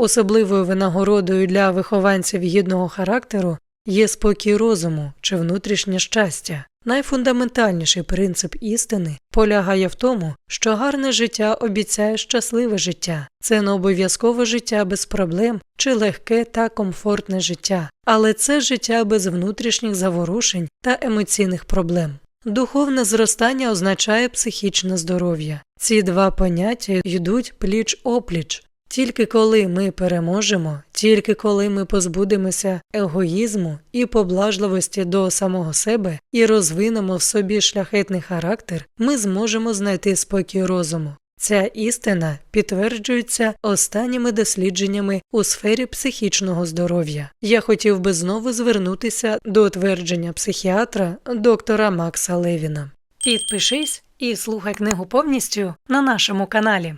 Особливою винагородою для вихованців гідного характеру є спокій розуму чи внутрішнє щастя. Найфундаментальніший принцип істини полягає в тому, що гарне життя обіцяє щасливе життя. Це не обов'язкове життя без проблем чи легке та комфортне життя, але це життя без внутрішніх заворушень та емоційних проблем. Духовне зростання означає психічне здоров'я. Ці два поняття йдуть пліч опліч. Тільки коли ми переможемо, тільки коли ми позбудемося егоїзму і поблажливості до самого себе і розвинемо в собі шляхетний характер, ми зможемо знайти спокій розуму. Ця істина підтверджується останніми дослідженнями у сфері психічного здоров'я. Я хотів би знову звернутися до твердження психіатра доктора Макса Левіна. Підпишись і слухай книгу повністю на нашому каналі.